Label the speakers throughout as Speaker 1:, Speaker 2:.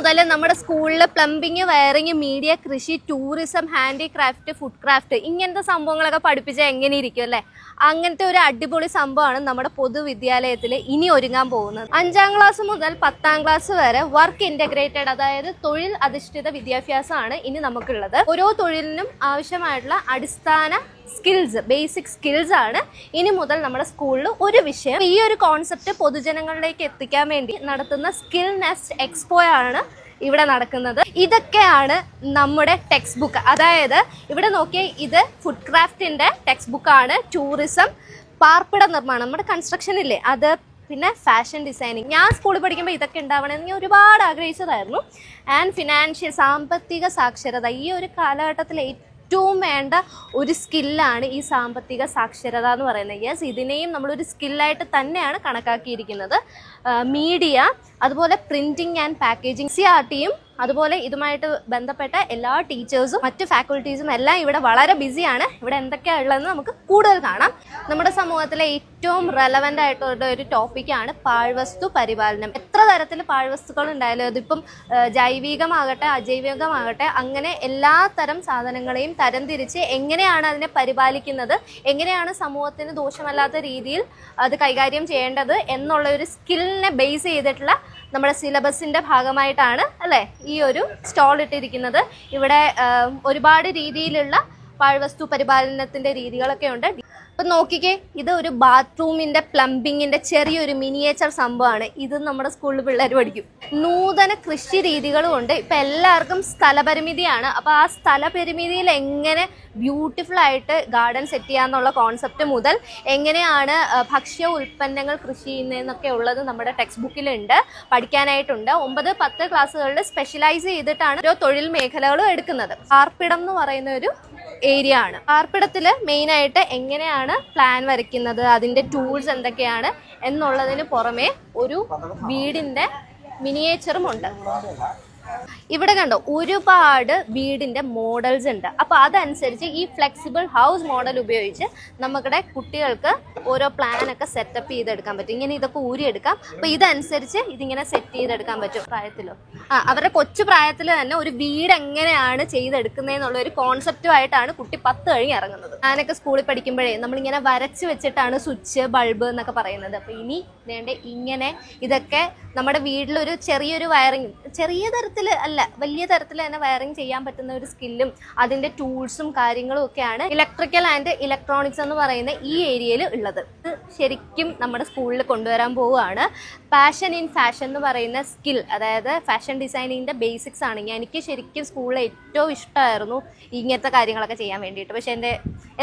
Speaker 1: മുതൽ നമ്മുടെ സ്കൂളിൽ പ്ലംബിങ് വയറിങ് മീഡിയ കൃഷി ടൂറിസം ഹാൻഡിക്രാഫ്റ്റ് ഫുഡ് ക്രാഫ്റ്റ് ഇങ്ങനത്തെ സംഭവങ്ങളൊക്കെ പഠിപ്പിച്ചാൽ എങ്ങനെ ഇരിക്കും അല്ലേ? അങ്ങനത്തെ ഒരു അടിപൊളി സംഭവമാണ് നമ്മുടെ പൊതുവിദ്യാലയത്തിൽ ഇനി ഒരുങ്ങാൻ പോകുന്നത്. അഞ്ചാം ക്ലാസ് മുതൽ പത്താം ക്ലാസ് വരെ വർക്ക് ഇന്റഗ്രേറ്റഡ് അതായത് തൊഴിൽ അധിഷ്ഠിത വിദ്യാഭ്യാസമാണ് ഇനി നമുക്കുള്ളത്. ഓരോ തൊഴിലിനും ആവശ്യമായിട്ടുള്ള അടിസ്ഥാന സ്കിൽസ് ബേസിക് സ്കിൽസ് ആണ് ഇനി മുതൽ നമ്മുടെ സ്കൂളിൽ ഒരു വിഷയം. ഈ ഒരു കോൺസെപ്റ്റ് പൊതുജനങ്ങളിലേക്ക് എത്തിക്കാൻ വേണ്ടി നടത്തുന്ന സ്കിൽ നെസ്റ്റ് എക്സ്പോ ആണ് ഇവിടെ നടക്കുന്നത്. ഇതൊക്കെയാണ് നമ്മുടെ ടെക്സ്റ്റ് ബുക്ക് അതായത് ഇവിടെ നോക്കിയാൽ ഇത് ഫുഡ് ക്രാഫ്റ്റിന്റെ ടെക്സ്റ്റ് ബുക്കാണ് ടൂറിസം പാർപ്പിട നിർമ്മാണം. നമ്മുടെ കൺസ്ട്രക്ഷൻ ഇല്ലേ? അത് പിന്നെ ഫാഷൻ ഡിസൈനിങ് ഞാൻ സ്കൂളിൽ പഠിക്കുമ്പോൾ ഇതൊക്കെ ഉണ്ടാവണമെന്ന് ഞാൻ ഒരുപാട് ആഗ്രഹിച്ചതായിരുന്നു. ആൻഡ് ഫിനാൻഷ്യൽ സാമ്പത്തിക സാക്ഷരത. ഈ ഒരു കാലഘട്ടത്തിൽ ഏറ്റവും വേണ്ട ഒരു സ്കില്ലാണ് ഈ സാമ്പത്തിക സാക്ഷരത എന്ന് പറയുന്നത്. യെസ് ഇതിനെയും നമ്മളൊരു സ്കില്ലായിട്ട് തന്നെയാണ് കണക്കാക്കിയിരിക്കുന്നത്. മീഡിയ അതുപോലെ printing and packaging C R ടിയും അതുപോലെ ഇതുമായിട്ട് ബന്ധപ്പെട്ട എല്ലാ ടീച്ചേഴ്സും മറ്റ് ഫാക്കൽറ്റീസും എല്ലാം ഇവിടെ വളരെ ബിസിയാണ് ഇവിടെ എന്തൊക്കെയാണ് ഉള്ളതെന്ന് നമുക്ക് കൂടുതൽ കാണാം. നമ്മുടെ സമൂഹത്തിലെ ഏറ്റവും റെലവന്റ് ആയിട്ടുള്ള ഒരു ടോപ്പിക്കാണ് പാഴ്വസ്തു പരിപാലനം. എത്ര തരത്തിൽ പാഴ്വസ്തുക്കൾ ഉണ്ടായാലും അതിപ്പം ജൈവികമാകട്ടെ അജൈവികമാകട്ടെ അങ്ങനെ എല്ലാ തരം സാധനങ്ങളെയും തരംതിരിച്ച് എങ്ങനെയാണ് അതിനെ പരിപാലിക്കുന്നത് എങ്ങനെയാണ് സമൂഹത്തിന് ദോഷമല്ലാത്ത രീതിയിൽ അത് കൈകാര്യം ചെയ്യേണ്ടത് എന്നുള്ള ഒരു സ്കില്ലിനെ ബേസ് ചെയ്തിട്ടുള്ള നമ്മുടെ സിലബസിന്റെ ഭാഗമായിട്ടാണ് അല്ലേ? ഈ ഒരു സ്റ്റോൾ ഇട്ടിരിക്കുന്നത്. ഇവിടെ ഒരുപാട് രീതിയിലുള്ള പാഴ്വസ്തു പരിപാലനത്തിന്റെ രീതികളൊക്കെ ഉണ്ട്. അപ്പൊ നോക്കിക്കേ ഇത് ഒരു ബാത്റൂമിന്റെ പ്ലംബിങ്ങിന്റെ ചെറിയൊരു മിനിയേച്ചർ സംഭവമാണ്. ഇത് നമ്മുടെ സ്കൂളിൽ പിള്ളേർ പഠിക്കും. നൂതന കൃഷി രീതികളും ഉണ്ട്. ഇപ്പൊ എല്ലാവർക്കും സ്ഥലപരിമിതിയാണ്. അപ്പോൾ ആ സ്ഥലപരിമിതിയിൽ എങ്ങനെ ബ്യൂട്ടിഫുൾ ആയിട്ട് ഗാർഡൻ സെറ്റ് ചെയ്യാന്നുള്ള കോൺസെപ്റ്റ് മുതൽ എങ്ങനെയാണ് ഭക്ഷ്യ ഉൽപ്പന്നങ്ങൾ കൃഷി ചെയ്യുന്നതെന്നൊക്കെ ഉള്ളത് നമ്മുടെ ടെക്സ്റ്റ് ബുക്കിലുണ്ട് പഠിക്കാനായിട്ടുണ്ട്. ഒമ്പത് പത്ത് ക്ലാസ്സുകളിൽ സ്പെഷ്യലൈസ് ചെയ്തിട്ടാണ് ഓരോ തൊഴിൽ മേഖലകളും എടുക്കുന്നത്. പാർപ്പിടം എന്ന് പറയുന്ന ഒരു ഏരിയ ആണ്. പാർപ്പിടത്തിൽ മെയിനായിട്ട് എങ്ങനെയാണ് പ്ലാൻ വരയ്ക്കുന്നത് അതിന്റെ ടൂൾസ് എന്തൊക്കെയാണ് എന്നുള്ളതിന് പുറമെ ഒരു വീടിന്റെ മിനിയേച്ചറും ഉണ്ട്. ഇവിടെ കണ്ടോ ഒരുപാട് വീടിന്റെ മോഡൽസ് ഉണ്ട്. അപ്പൊ അതനുസരിച്ച് ഈ ഫ്ലെക്സിബിൾ ഹൗസ് മോഡൽ ഉപയോഗിച്ച് നമ്മുടെ കുട്ടികൾക്ക് ഓരോ പ്ലാനൊക്കെ സെറ്റപ്പ് ചെയ്തെടുക്കാൻ പറ്റും. ഇങ്ങനെ ഇതൊക്കെ ഊരിയെടുക്കാം. അപ്പൊ ഇതനുസരിച്ച് ഇതിങ്ങനെ സെറ്റ് ചെയ്തെടുക്കാൻ പറ്റും. പ്രായത്തിലോ? ആ അവരുടെ കൊച്ചു പ്രായത്തിൽ തന്നെ ഒരു വീട് എങ്ങനെയാണ് ചെയ്തെടുക്കുന്നതെന്നുള്ള ഒരു കോൺസെപ്റ്റുമായിട്ടാണ് കുട്ടി പത്ത് കഴിഞ്ഞ് ഇറങ്ങുന്നത്. ഞാനൊക്കെ സ്കൂളിൽ പഠിക്കുമ്പോഴേ നമ്മളിങ്ങനെ വരച്ച് വെച്ചിട്ടാണ് സ്വിച്ച് ബൾബ് എന്നൊക്കെ പറയുന്നത്. അപ്പൊ ഇനി വേണ്ട? ഇങ്ങനെ ഇതൊക്കെ നമ്മുടെ വീട്ടിലൊരു ചെറിയൊരു വയറിങ് ചെറിയ തരത്തിൽ അല്ല വലിയ തരത്തിൽ തന്നെ വയറിങ് ചെയ്യാൻ പറ്റുന്ന ഒരു സ്കില്ലും അതിന്റെ ടൂൾസും കാര്യങ്ങളും ഒക്കെയാണ് ഇലക്ട്രിക്കൽ ആൻഡ് ഇലക്ട്രോണിക്സ് എന്ന് പറയുന്ന ഈ ഏരിയയിൽ ഉള്ളത്. ശരിക്കും നമ്മുടെ സ്കൂളിൽ കൊണ്ടുവരാൻ പോവുകയാണ്. പാഷൻ ഇൻ ഫാഷൻ എന്ന് പറയുന്ന സ്കിൽ അതായത് ഫാഷൻ ഡിസൈനിങ്ങിന്റെ ബേസിക്സ് ആണ്. എനിക്ക് ശരിക്കും സ്കൂളിൽ ഏറ്റവും ഇഷ്ടമായിരുന്നു ഇങ്ങനത്തെ കാര്യങ്ങളൊക്കെ ചെയ്യാൻ വേണ്ടിയിട്ട്. പക്ഷേ എന്റെ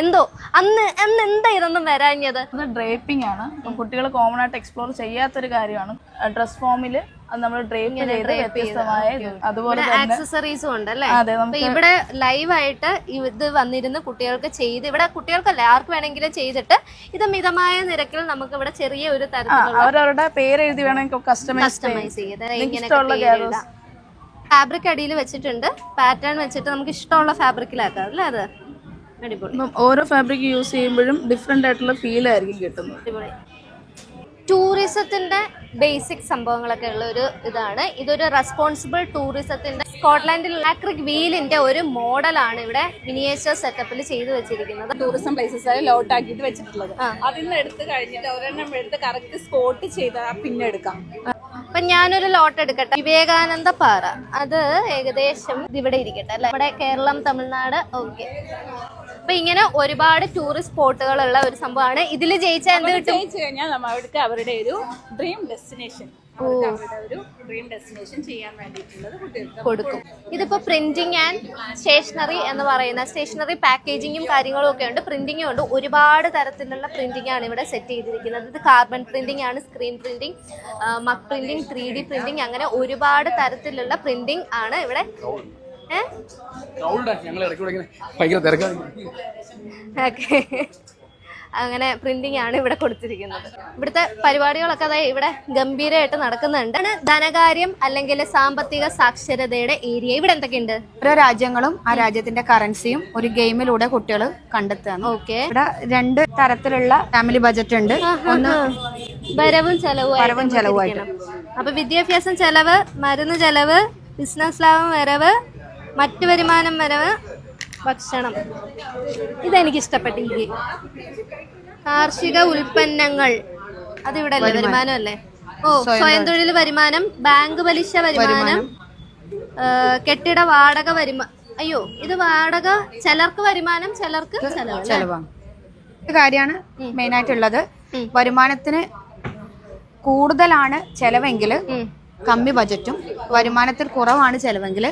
Speaker 1: എന്തോ അന്ന് അന്ന് എന്താ ഇതൊന്നും വരാഞ്ഞത്?
Speaker 2: ഡ്രേപ്പിംഗ് ആണ്. കുട്ടികൾ കോമൺ ആയിട്ട് എക്സ്പ്ലോർ ചെയ്യാത്തൊരു കാര്യമാണ്. ഡ്രസ് ഫോമിൽ അത് നമ്മൾ ഡ്രേപ്പ് ചെയ്ത് വ്യത്യസ്തമായ. അതുപോലെ
Speaker 1: ആക്സസറീസും ഉണ്ട് അല്ലേ? ഇവിടെ ലൈവ് ആയിട്ട് ഇത് വന്നിരുന്ന് കുട്ടികൾക്ക് ചെയ്ത് ഇവിടെ കുട്ടികൾക്കല്ല ആർക്ക് വേണമെങ്കിലും ചെയ്തിട്ട് ഇത് മിതമായ നിരക്കിൽ നമുക്ക് ഇവിടെ ചെറിയ ഒരു തരത്തിലുള്ള
Speaker 2: അവരവരുടെ പേര് എഴുതി വേണമെങ്കിൽ കസ്റ്റമൈസ്
Speaker 1: ചെയ്ത് ഫാബ്രിക് അടിയിൽ വെച്ചിട്ടുണ്ട്. പാറ്റേൺ വെച്ചിട്ട് നമുക്ക് ഇഷ്ടമുള്ള ഫാബ്രിക്കിലാക്കാം അല്ലേ അത്? അടിപൊളി
Speaker 2: ഓരോ ഫാബ്രിക് യൂസ് ചെയ്യുമ്പോഴും ഡിഫറെന്റ് ആയിട്ടുള്ള ഫീൽ ആയിരിക്കും കിട്ടുന്നത്.
Speaker 1: ടൂറിസത്തിന്റെ ബേസിക് സംഭവങ്ങളൊക്കെ ഉള്ള ഒരു ഇതാണ്. ഇതൊരു റെസ്പോൺസിബിൾ ടൂറിസത്തിന്റെ സ്കോട്ട്ലാൻഡിൽ ഇലക്ട്രിക് വീലിന്റെ ഒരു മോഡലാണ് ഇവിടെ മിനിയേച്ചർ സെറ്റപ്പിൽ ചെയ്തു വെച്ചിരിക്കുന്നത്.
Speaker 3: ടൂറിസം പ്ലേസസ് ലോട്ട് ആക്കിയിട്ട് വെച്ചിട്ടുള്ളത്. അതിൽ നിന്ന് എടുത്തു കഴിഞ്ഞിട്ട് ഒരെണ്ണം എടുത്ത് കറക്റ്റ് സ്പോട്ട് ചെയ്ത് പിന്നെ എടുക്കാം.
Speaker 1: അപ്പൊ ഞാനൊരു ലോട്ട് എടുക്കട്ടെ. വിവേകാനന്ദ പാറ. അത് ഏകദേശം ഇവിടെ ഇരിക്കട്ടെ അല്ലെ? ഇവിടെ കേരളം തമിഴ്നാട്. ഓക്കെ അപ്പൊ ഇങ്ങനെ ഒരുപാട് ടൂറിസ്റ്റ് സ്പോട്ടുകൾ ഉള്ള ഒരു സംഭവമാണ്. ഇതിൽ ജയിച്ചാൽ എന്ത് കിട്ടും?
Speaker 3: ജയിച്ചു കഴിഞ്ഞാൽ നമ്മൾ അവിടുത്തെ അവരുടെ ഒരു ഡ്രീം ഡെസ്റ്റിനേഷൻ
Speaker 1: കൊടുക്കും. ഇതിപ്പോ പ്രിന്റിംഗ് ആൻഡ് സ്റ്റേഷനറി എന്ന് പറയുന്ന സ്റ്റേഷനറി പാക്കേജിങ്ങും കാര്യങ്ങളും ഒക്കെ ഉണ്ട്. പ്രിന്റിംഗും ഉണ്ട്. ഒരുപാട് തരത്തിലുള്ള പ്രിന്റിംഗ് ആണ് ഇവിടെ സെറ്റ് ചെയ്തിരിക്കുന്നത്. ഇത് കാർബൺ പ്രിന്റിംഗ് ആണ് screen printing mug printing three D printing അങ്ങനെ ഒരുപാട് തരത്തിലുള്ള പ്രിന്റിംഗ് ആണ് ഇവിടെ അങ്ങനെ പ്രിന്റിംഗ് ആണ് ഇവിടെ കൊടുത്തിരിക്കുന്നത്. ഇവിടുത്തെ പരിപാടികളൊക്കെ അതായത് ഇവിടെ ഗംഭീരമായിട്ട് നടക്കുന്നുണ്ട്. ധനകാര്യം അല്ലെങ്കിൽ സാമ്പത്തിക സാക്ഷരതയുടെ ഏരിയ. ഇവിടെ എന്തൊക്കെയുണ്ട്?
Speaker 4: ഓരോ രാജ്യങ്ങളും ആ രാജ്യത്തിന്റെ കറൻസിയും ഒരു ഗെയിമിലൂടെ കുട്ടികൾ കണ്ടെത്തുകയാണ്.
Speaker 1: ഓക്കെ.
Speaker 4: ഇവിടെ രണ്ട് തരത്തിലുള്ള ഫാമിലി ബജറ്റ് ഉണ്ട്. ഒന്ന്
Speaker 1: വരവും ചെലവും
Speaker 4: വരവും ചെലവുമായിട്ട്.
Speaker 1: അപ്പൊ വിദ്യാഭ്യാസം ചെലവ് മരുന്ന് ചെലവ് ബിസിനസ് ലാഭം വരവ് മറ്റു വരുമാനം വരവ് ഭക്ഷണം. ഇതെനിക്ക് ഇഷ്ടപ്പെട്ടു എനിക്ക് കാർഷിക ഉൽപ്പന്നങ്ങൾ. അതിവിടെ അല്ലേ വരുമാനം. അല്ലേ ഓ സ്വയം തൊഴിൽ. വരുമാനം ബാങ്ക് പലിശ വരുമാനം കെട്ടിട വാടക വരുമാനം അയ്യോ ഇത് വാടക ചിലർക്ക് വരുമാനം ചിലർക്ക്
Speaker 4: ചിലവാണ്. കാര്യമാണ് മെയിൻ ആയിട്ടുള്ളത് വരുമാനത്തിന് കൂടുതലാണ് ചെലവെങ്കിൽ കമ്മി ബജറ്റും വരുമാനത്തിൽ കുറവാണ് ചെലവെങ്കിൽ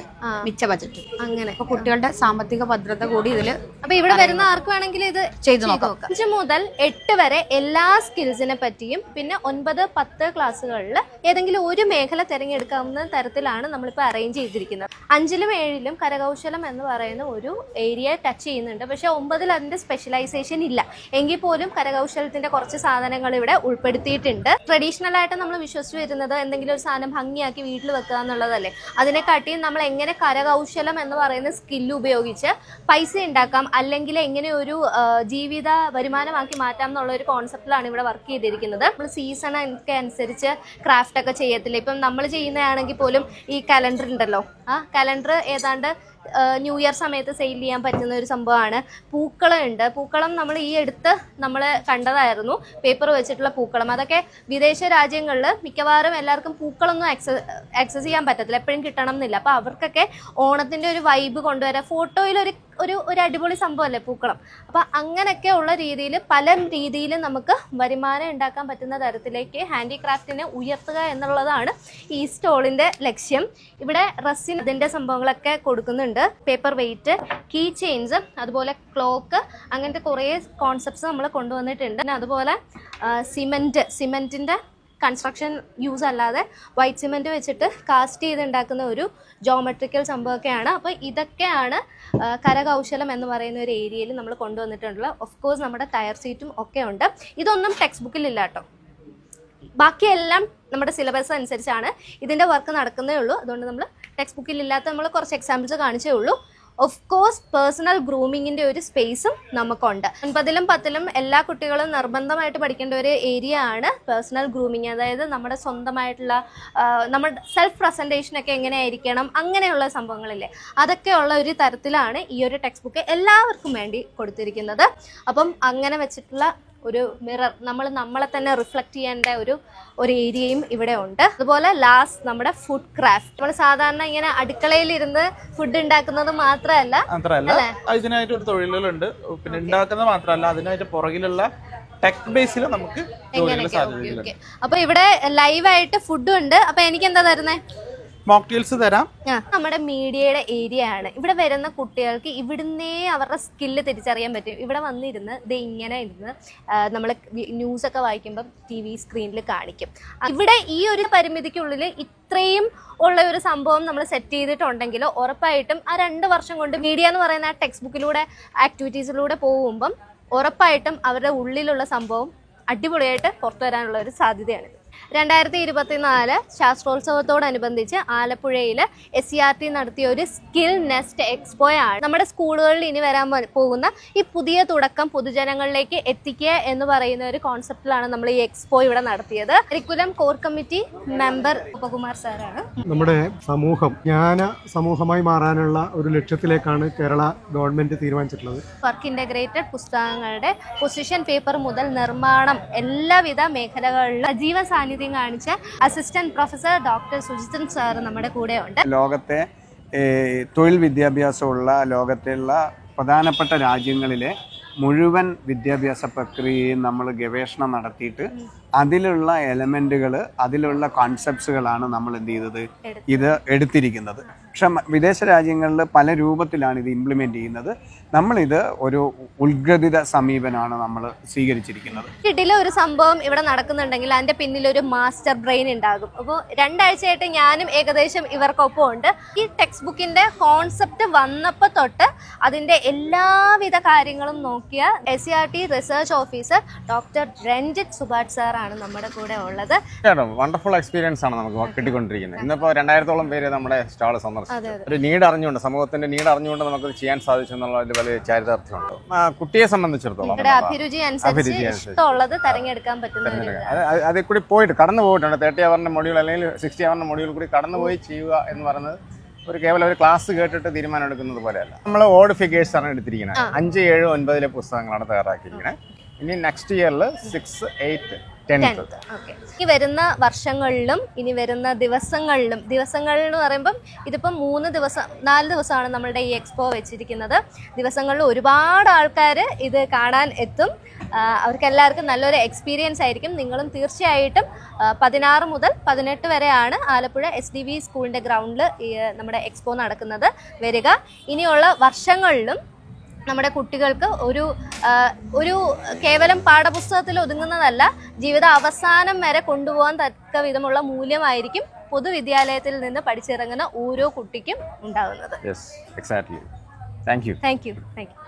Speaker 4: മിച്ച ബജറ്റും.
Speaker 1: അങ്ങനെ.
Speaker 4: അപ്പൊ കുട്ടികളുടെ സാമ്പത്തിക ഭദ്രത കൂടി ഇതിൽ
Speaker 1: അപ്പൊ ഇവിടെ വരുന്ന ആർക്ക് വേണമെങ്കിലും ഇത്
Speaker 4: ചെയ്തു നോക്കാം.
Speaker 1: അഞ്ച് മുതൽ എട്ട് വരെ എല്ലാ സ്കിൽസിനെ പറ്റിയും പിന്നെ ഒൻപത് പത്ത് ക്ലാസ്സുകളിൽ ഏതെങ്കിലും ഒരു മേഖല തിരഞ്ഞെടുക്കാവുന്ന തരത്തിലാണ് നമ്മളിപ്പോൾ അറേഞ്ച് ചെയ്തിരിക്കുന്നത്. അഞ്ചിലും ഏഴിലും കരകൗശലം എന്ന് പറയുന്ന ഒരു ഏരിയ ടച്ച് ചെയ്യുന്നുണ്ട്. പക്ഷെ ഒമ്പതിൽ അതിന്റെ സ്പെഷ്യലൈസേഷൻ ഇല്ല. എങ്കിൽ പോലും കരകൗശലത്തിന്റെ കുറച്ച് സാധനങ്ങൾ ഇവിടെ ഉൾപ്പെടുത്തിയിട്ടുണ്ട്. ട്രഡീഷണൽ ആയിട്ട് നമ്മൾ വിശ്വസിച്ച് വരുന്നത് എന്തെങ്കിലും ഒരു സാധനം ഭംഗിയാക്കി വീട്ടിൽ വെക്കുക എന്നുള്ളതല്ലേ? അതിനെക്കാട്ടിയും നമ്മൾ എങ്ങനെ കരകൗശലം എന്ന് പറയുന്ന സ്കില്ല് ഉപയോഗിച്ച് പൈസ ഉണ്ടാക്കാം അല്ലെങ്കിൽ എങ്ങനെ ഒരു ജീവിത വരുമാനമാക്കി മാറ്റാം എന്നുള്ള ഒരു കോൺസെപ്റ്റിലാണ് ഇവിടെ വർക്ക് ചെയ്തിരിക്കുന്നത്. നമ്മൾ സീസൺ ഒക്കെ അനുസരിച്ച് ക്രാഫ്റ്റ് ഒക്കെ ചെയ്യത്തില്ല? ഇപ്പം നമ്മൾ ചെയ്യുന്നതാണെങ്കിൽ പോലും ഈ കലണ്ടർ ഉണ്ടല്ലോ. ആ കലണ്ടർ ഏതാണ്ട് ന്യൂ ഇയർ സമയത്ത് സെയിൽ ചെയ്യാൻ പറ്റുന്ന ഒരു സംഭവമാണ്. പൂക്കളം ഉണ്ട്. പൂക്കളം നമ്മൾ ഈ അടുത്ത് നമ്മൾ കണ്ടതായിരുന്നു. പേപ്പർ വെച്ചിട്ടുള്ള പൂക്കളം. അതൊക്കെ വിദേശ രാജ്യങ്ങളിൽ മിക്കവാറും എല്ലാവർക്കും പൂക്കളൊന്നും ആക്സസ് ആക്സസ് ചെയ്യാൻ പറ്റത്തില്ല. എപ്പോഴും കിട്ടണം എന്നില്ല. അപ്പോൾ അവർക്കൊക്കെ ഓണത്തിന്റെ ഒരു വൈബ് കൊണ്ടുവരാൻ ഫോട്ടോയിൽ ഒരു ഒരു ഒരു അടിപൊളി സംഭവമല്ലേ പൂക്കളം? അപ്പോൾ അങ്ങനെയൊക്കെ ഉള്ള രീതിയിൽ പല രീതിയിലും നമുക്ക് വരുമാനം ഉണ്ടാക്കാൻ പറ്റുന്ന തരത്തിലേക്ക് ഹാൻഡിക്രാഫ്റ്റിനെ ഉയർത്തുക എന്നുള്ളതാണ് ഈ സ്റ്റോളിന്റെ ലക്ഷ്യം. ഇവിടെ റസിൻ ഇതിന്റെ സംഭവങ്ങളൊക്കെ കൊടുക്കുന്നുണ്ട്. പേപ്പർ വെയിറ്റ് കീ ചെയിൻസ് അതുപോലെ ക്ലോക്ക് അങ്ങനത്തെ കുറേ കോൺസെപ്റ്റ്സ് നമ്മൾ കൊണ്ടുവന്നിട്ടുണ്ട്. പിന്നെ അതുപോലെ സിമെന്റ് സിമെന്റിന്റെ കൺസ്ട്രക്ഷൻ യൂസ് അല്ലാതെ വൈറ്റ് സിമെന്റ് വെച്ചിട്ട് കാസ്റ്റ് ചെയ്തുണ്ടാക്കുന്ന ഒരു ജോമെട്രിക്കൽ സംഭവമൊക്കെയാണ്. അപ്പോൾ ഇതൊക്കെയാണ് കരകൗശലം എന്ന് പറയുന്ന ഒരു ഏരിയയിൽ നമ്മൾ കൊണ്ടുവന്നിട്ടുള്ളത് ഓഫ് കോഴ്സ് നമ്മുടെ ടയർ സീറ്റും ഒക്കെ ഉണ്ട്. ഇതൊന്നും ടെക്സ്റ്റ് ബുക്കിലില്ല കേട്ടോ. ബാക്കിയെല്ലാം നമ്മുടെ സിലബസ് അനുസരിച്ചാണ് ഇതിന്റെ വർക്ക് നടക്കുന്നേ ഉള്ളൂ. അതുകൊണ്ട് നമ്മൾ ടെക്സ്റ്റ് ബുക്കിൽ ഇല്ലാത്ത നമ്മൾ കുറച്ച് എക്സാമ്പിൾസ് കാണിച്ചേ ഉള്ളൂ. ഓഫ് കോഴ്സ് പേഴ്സണൽ ഗ്രൂമിങ്ങിന്റെ ഒരു സ്പേസും നമുക്കുണ്ട്. ഒൻപതിലും പത്തിലും എല്ലാ കുട്ടികളും നിർബന്ധമായിട്ട് പഠിക്കേണ്ട ഒരു ഏരിയ ആണ് പേഴ്സണൽ ഗ്രൂമിങ് അതായത് നമ്മുടെ സ്വന്തമായിട്ടുള്ള നമ്മുടെ സെൽഫ് പ്രസന്റേഷൻ ഒക്കെ എങ്ങനെയായിരിക്കണം അങ്ങനെയുള്ള സംഭവങ്ങളില്ലേ. അതൊക്കെ ഉള്ള ഒരു തരത്തിലാണ് ഈ ഒരു ടെക്സ്റ്റ് ബുക്ക് എല്ലാവർക്കും വേണ്ടി കൊടുത്തിരിക്കുന്നത്. അപ്പം അങ്ങനെ വെച്ചിട്ടുള്ള ഒരു മിറർ നമ്മൾ നമ്മളെ തന്നെ റിഫ്ലക്റ്റ് ചെയ്യേണ്ട ഒരു ഒരു ഏരിയയും ഇവിടെ ഉണ്ട്. അതുപോലെ ലാസ്റ്റ് നമ്മുടെ ഫുഡ് ക്രാഫ്റ്റ് നമ്മൾ സാധാരണ ഇങ്ങനെ അടുക്കളയിൽ ഇരുന്ന് ഫുഡ് ഉണ്ടാക്കുന്നത് മാത്രമല്ല
Speaker 5: മാത്രമല്ല ഇതിനായിട്ട് ഒരു തൊഴിലുകളുണ്ട്. പിന്നെ ഉണ്ടാക്കുന്നത് മാത്രമല്ല അതിനായിട്ട് പുറകിലുള്ള ടെക് ബേസിൽ നമുക്ക്
Speaker 1: അപ്പൊ ഇവിടെ ലൈവായിട്ട് ഫുഡും ഉണ്ട്. അപ്പൊ എനിക്ക് എന്താ തരുന്നേ?
Speaker 5: മോക്ടെയിൽസ് തരാം.
Speaker 1: നമ്മുടെ മീഡിയയുടെ ഏരിയ ആണ്. ഇവിടെ വരുന്ന കുട്ടികൾക്ക് ഇവിടുന്നേ അവരുടെ സ്കില്ല് തിരിച്ചറിയാൻ പറ്റും. ഇവിടെ വന്നിരുന്ന് ഇത് ഇങ്ങനെ ഇരുന്ന് നമ്മൾ ന്യൂസ് ഒക്കെ വായിക്കുമ്പോൾ ടി വി സ്ക്രീനിൽ കാണിക്കും. ഇവിടെ ഈ ഒരു പരിമിതിക്കുള്ളിൽ ഇത്രയും ഉള്ള ഒരു സംഭവം നമ്മൾ സെറ്റ് ചെയ്തിട്ടുണ്ടെങ്കിൽ ഉറപ്പായിട്ടും ആ രണ്ട് വർഷം കൊണ്ട് മീഡിയ എന്ന് പറയുന്ന ആ ടെക്സ്റ്റ് ബുക്കിലൂടെ ആക്ടിവിറ്റീസിലൂടെ പോകുമ്പം ഉറപ്പായിട്ടും അവരുടെ ഉള്ളിലുള്ള സംഭവം അടിപൊളിയായിട്ട് പുറത്തു വരാനുള്ള ഒരു സാധ്യതയാണിത്. രണ്ടായിരത്തി ഇരുപത്തിനാല് ശാസ്ത്രോത്സവത്തോടനുബന്ധിച്ച് ആലപ്പുഴയിൽ എസ് സി ആർ ടി നടത്തിയ ഒരു സ്കിൽ നെസ്റ്റ് എക്സ്പോയാണ്. നമ്മുടെ സ്കൂളുകളിൽ ഇനി വരാൻ പോകുന്ന ഈ പുതിയ തുടക്കം പൊതുജനങ്ങളിലേക്ക് എത്തിക്കുക എന്ന് പറയുന്ന ഒരു കോൺസെപ്റ്റിലാണ് നമ്മൾ ഈ എക്സ്പോ ഇവിടെ നടത്തിയത്. Curriculum core committee member Upakumar സാറാണ്.
Speaker 6: നമ്മുടെ സമൂഹം ജ്ഞാന സമൂഹമായി മാറാനുള്ള ഒരു ലക്ഷ്യത്തിലേക്കാണ് കേരള ഗവൺമെന്റ് തീരുമാനിച്ചിട്ടുള്ളത്.
Speaker 1: വർക്ക് ഇന്റഗ്രേറ്റഡ് പുസ്തകങ്ങളുടെ പൊസിഷൻ പേപ്പർ മുതൽ നിർമ്മാണം എല്ലാവിധ മേഖലകളിലും സജീവ സാന്നിധ്യം കാണിച്ച assistant professor doctor Sujithan sir നമ്മുടെ കൂടെ ഉണ്ട്
Speaker 7: ലോകത്തെ തൊഴിൽ വിദ്യാഭ്യാസമുള്ള ലോകത്തുള്ള പ്രധാനപ്പെട്ട രാജ്യങ്ങളിലെ മുഴുവൻ വിദ്യാഭ്യാസ പ്രക്രിയയും നമ്മൾ ഗവേഷണം നടത്തിയിട്ട് അതിലുള്ള എലമെന്റുകൾ അതിലുള്ള കോൺസെപ്റ്റ്സുകളാണ് നമ്മൾ എന്ത് ചെയ്തത്? ഇത് എടുത്തിരിക്കുന്നത്. പക്ഷെ വിദേശ രാജ്യങ്ങളിൽ പല രൂപത്തിലാണ് ഇത് ഇംപ്ലിമെന്റ് ചെയ്യുന്നത്. നമ്മളിത് ഒരു ഉത്ഗ്രഥിത സമീപനമാണ് നമ്മൾ സ്വീകരിച്ചിരിക്കുന്നത്.
Speaker 1: വീട്ടിലെ ഒരു സംഭവം ഇവിടെ നടക്കുന്നുണ്ടെങ്കിൽ അതിന്റെ പിന്നിൽ ഒരു മാസ്റ്റർ ബ്രെയിൻ ഉണ്ടാകും. അപ്പോൾ രണ്ടാഴ്ചയായിട്ട് ഞാനും ഏകദേശം ഇവർക്കൊപ്പം ഉണ്ട് ഈ ടെക്സ്റ്റ് ബുക്കിന്റെ കോൺസെപ്റ്റ് വന്നപ്പോൾ തൊട്ട് അതിന്റെ എല്ലാവിധ കാര്യങ്ങളും നോക്കിയ S C R T research officer doctor Ranjith Subhash സാറാണ് നമ്മുടെ കൂടെ ഉള്ളത്.
Speaker 8: വണ്ടർഫുൾ എക്സ്പീരിയൻസ് ആണ് നമുക്ക് കിട്ടിക്കൊണ്ടിരിക്കുന്നത്. ഇന്നിപ്പോൾ രണ്ടായിരത്തോളം പേര് നമ്മുടെ സ്റ്റാൾ സന്ദർശിച്ചു. ഒരു നീഡ് അറിഞ്ഞുകൊണ്ട് സമൂഹത്തിന്റെ നീഡ് അറിഞ്ഞുകൊണ്ട് നമുക്ക് ചെയ്യാൻ സാധിച്ചു എന്നുള്ളതിൽ വലിയ ചാരിതാർത്ഥ്യമുണ്ട് കുട്ടിയെ സംബന്ധിച്ചിടത്തോളം
Speaker 1: അഭിരുചി അനുസരിച്ച്. പറ്റുന്ന
Speaker 8: അതിൽ കൂടി പോയിട്ട് കടന്നു പോയിട്ടുണ്ട്. തേർട്ടി അവറിന്റെ മൊഡ്യൂൾ അല്ലെങ്കിൽ സിക്സ്റ്റി അവറിന്റെ മൊഡ്യൂൾ കൂടി കടന്നു പോയി ചെയ്യുക എന്ന് പറയുന്നത് ഒരു കേവലം ഒരു ക്ലാസ് കേട്ടിട്ട് തീരുമാനം എടുക്കുന്നത് പോലെയല്ല. നമ്മൾ ഓഡ് ഫിഗേഴ്സ് ആണ് എടുത്തിരിക്കുന്നത്. അഞ്ച് ഏഴ് ഒൻപതിലെ പുസ്തകങ്ങളാണ് തയ്യാറാക്കിയിരിക്കുന്നത്. ഇനി നെക്സ്റ്റ് ഇയറിൽ സിക്സ് എയ്റ്റ് ടെൻത്ത്
Speaker 1: ഓക്കെ ഇനി വരുന്ന വർഷങ്ങളിലും ഇനി വരുന്ന ദിവസങ്ങളിലും ദിവസങ്ങളിൽ എന്ന് പറയുമ്പം ഇതിപ്പം മൂന്ന് ദിവസം നാല് ദിവസമാണ് നമ്മളുടെ ഈ എക്സ്പോ വെച്ചിരിക്കുന്നത്. ദിവസങ്ങളിൽ ഒരുപാട് ആൾക്കാർ ഇത് കാണാൻ എത്തും. അവർക്ക് എല്ലാവർക്കും നല്ലൊരു എക്സ്പീരിയൻസ് ആയിരിക്കും. നിങ്ങളും തീർച്ചയായിട്ടും പതിനാറ് മുതൽ പതിനെട്ട് വരെയാണ് ആലപ്പുഴ എസ് ഡി വി സ്കൂളിന്റെ ഗ്രൗണ്ടിൽ നമ്മുടെ എക്സ്പോ നടക്കുന്നത്. വരിക. ഇനിയുള്ള വർഷങ്ങളിലും നമ്മുടെ കുട്ടികൾക്ക് ഒരു ഒരു കേവലം പാഠപുസ്തകത്തിൽ ഒതുങ്ങുന്നതല്ല ജീവിത അവസാനം വരെ കൊണ്ടുപോകാൻ തക്ക വിധമുള്ള മൂല്യമായിരിക്കും പൊതുവിദ്യാലയത്തിൽ നിന്ന് പഠിച്ചിറങ്ങുന്ന ഓരോ കുട്ടിക്കും ഉണ്ടാകുന്നത്.
Speaker 8: Thank you
Speaker 1: thank you thank you